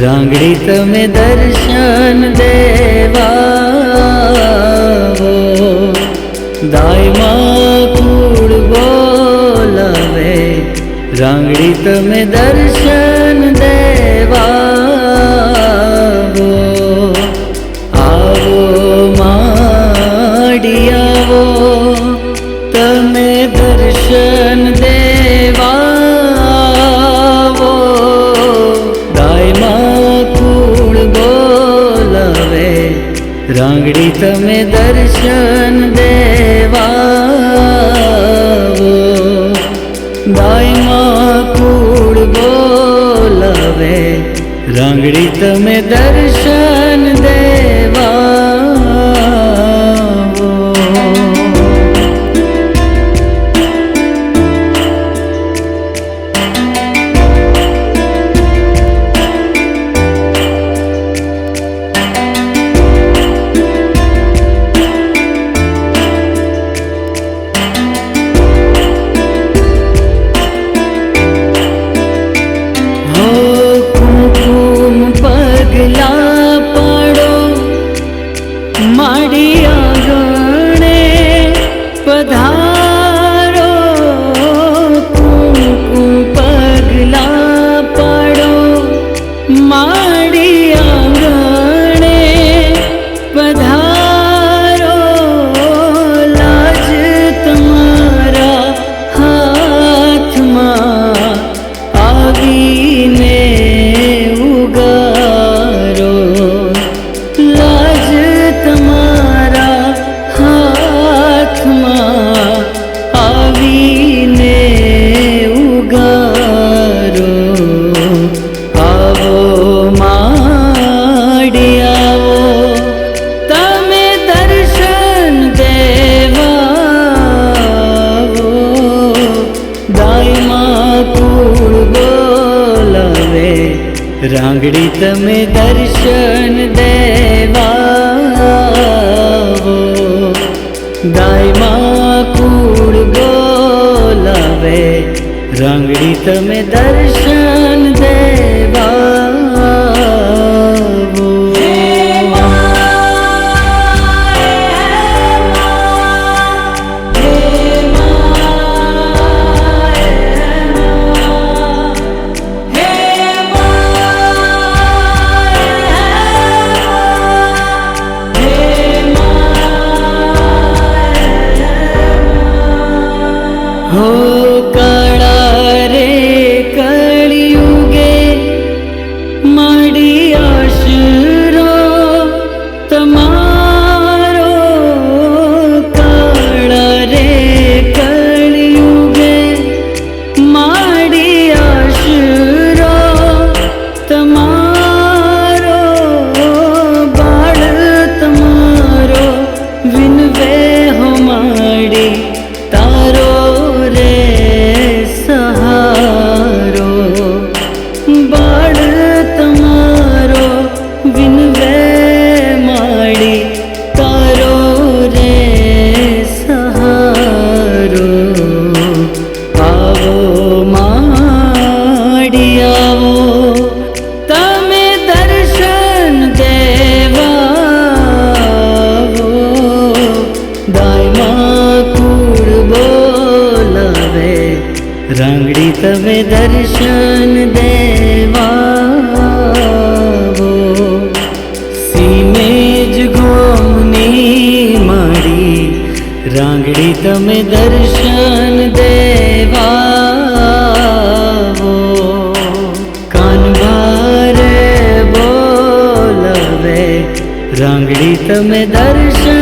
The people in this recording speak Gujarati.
રાંગડી તમે દર્શન દેવાવો. દાયમાં કુળ બોલાવે. રાંગડી તમે દર્શન રાંગડી તમે દર્શન દેવાવો. દાયમાં કુળ બોલાવે રાંગડી તમે દર્શન રાંગડી તમે દર્શન દેવાવો. દાયમાં કુળ બોલાવે રાંગડી તમે દર્શન દેવાવો બોલાવે. રાંગડી તમે દર્શન દેવાવો. સીમેજ ગોમની મારી રાંગડી તમે દર્શન દેવાવો. કાનભારે બોલાવે. રાંગડી તમે દર્શન